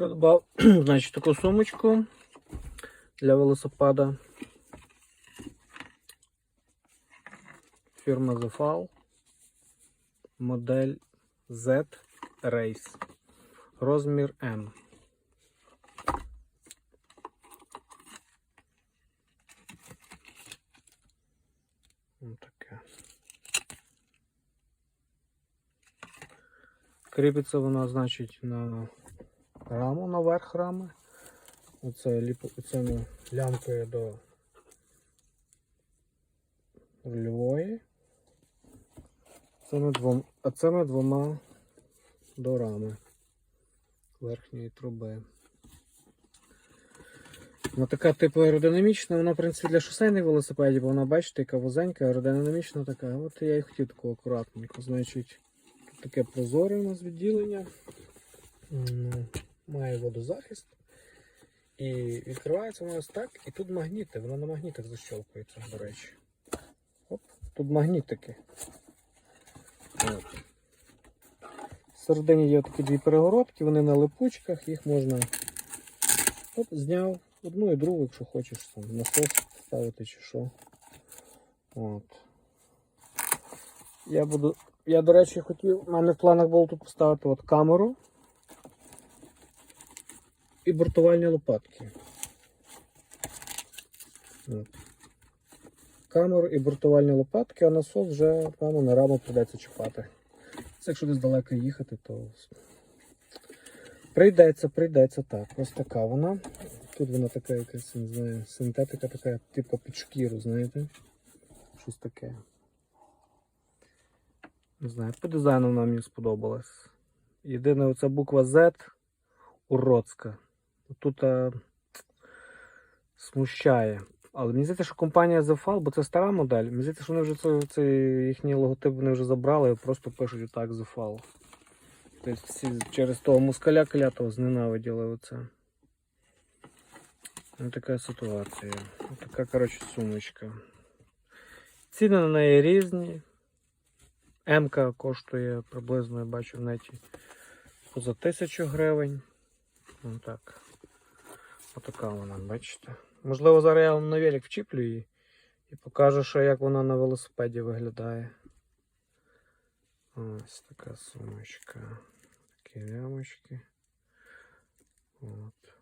Придбав, значить, таку сумочку для велосипеда. Фірма Zefal. Модель Z Race. Розмір М. Ось таке. Кріпиться вона, значить, на раму, наверх рами. Оце оцими лямкою до рульової. Цими двом... А цими двома до рами верхньої труби. Вона така типу аеродинамічна, вона в принципі для шосейних велосипедів, бо вона бачите, яка вузенька, аеродинамічна така. От я і хотів таку акуратненьку. Значить, тут таке прозоре у нас відділення. Має водозахист. І відкривається вона ось так, і тут магніти, вона на магнітах защелкується, до речі. Оп, тут магнітики. От. Всередині є такі дві перегородки, вони на липучках, їх можна оп, зняв одну і другу, якщо хочеш там насос ставити чи що. От. Я буду. Я, до речі, хотів, у мене в планах було тут поставити от камеру і бортувальні лопатки. Камеру і бортувальні лопатки, а насос вже, певно, на раму прийдеться чіпати. Це якщо десь далеко їхати, то прийдеться, прийдеться так. Ось така вона. Тут вона така якась, не знаю, синтетика така, типу під шкіру, знаєте? Щось таке. Не знаю, по дизайну вона мені сподобалась. Єдине, оця буква Z уродська. Тут а, смущає. Але мені здається, що компанія Zefal, бо це стара модель, мені здається, що вони вже це, це їхній логотип вони вже забрали, просто пишуть отак Zefal. Тобто всі через того мускаля клятого зненавиділи оце. Ось така ситуація. Ось така, коротше, сумочка. Ціни на неї різні. м коштує приблизно, я бачу в неті, поза тисячу гривень. Ось так. Отака вона, бачите. Можливо, зараз я вам на велик вчіплю її і покажу, що як вона на велосипеді виглядає. Ось така сумочка. Такі лямочки. От.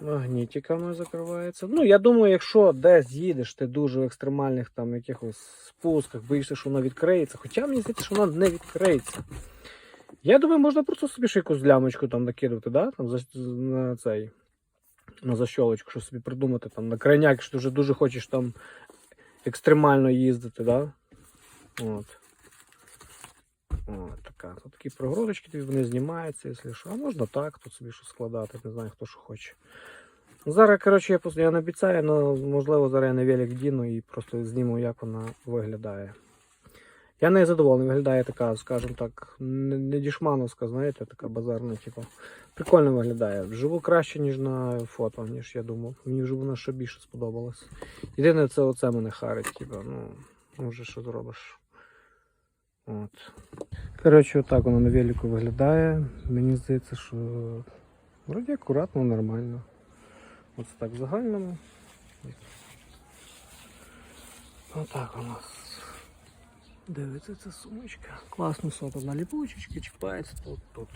Магнітиками закривається. Ну, я думаю, якщо десь їдеш, ти дуже в екстремальних там якихось спусках, боїшся, що вона відкриється. Хоча мені здається, що вона не відкриється. Я думаю, можна просто собі ще якусь лямочку там накидувати, да? там, за, на цей, на защолочку, що собі придумати там на крайняк, якщо вже дуже хочеш там екстремально їздити, да? От. От така. Тут такі прогородочки, тобі вони знімаються, якщо що. А можна так, тут собі щось складати, не знаю, хто що хоче. Зараз, коротше, я не обіцяю, але можливо зараз я на велик діну і просто зніму, як вона виглядає. Я не задоволений, виглядає така, скажімо так, не, дішмановська, знаєте, така базарна, типу. Прикольно виглядає. Вживу краще, ніж на фото, ніж я думав. Мені вже вона ще більше сподобалась. Єдине, це оце мене харить, типу, ну, ну вже що зробиш. От. Коротше, отак воно на велику виглядає. Мені здається, що вроді акуратно, нормально. Ось так в загальному. Отак у нас. Дивиться ця сумочка. Класно тут на ліпучечки чіпається тут, тут.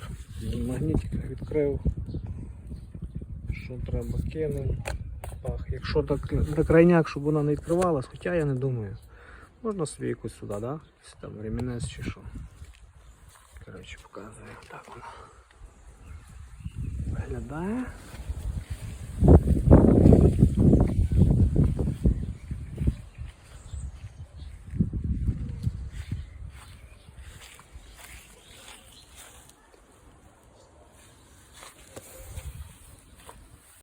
Магнітик відкрив. Що треба кинув. Пах. Якщо так на крайняк, щоб вона не відкривалась, хоча я не думаю. Можна собі якусь сюди, да? Там ремінець чи що. Коротше, показую. Так вона виглядає.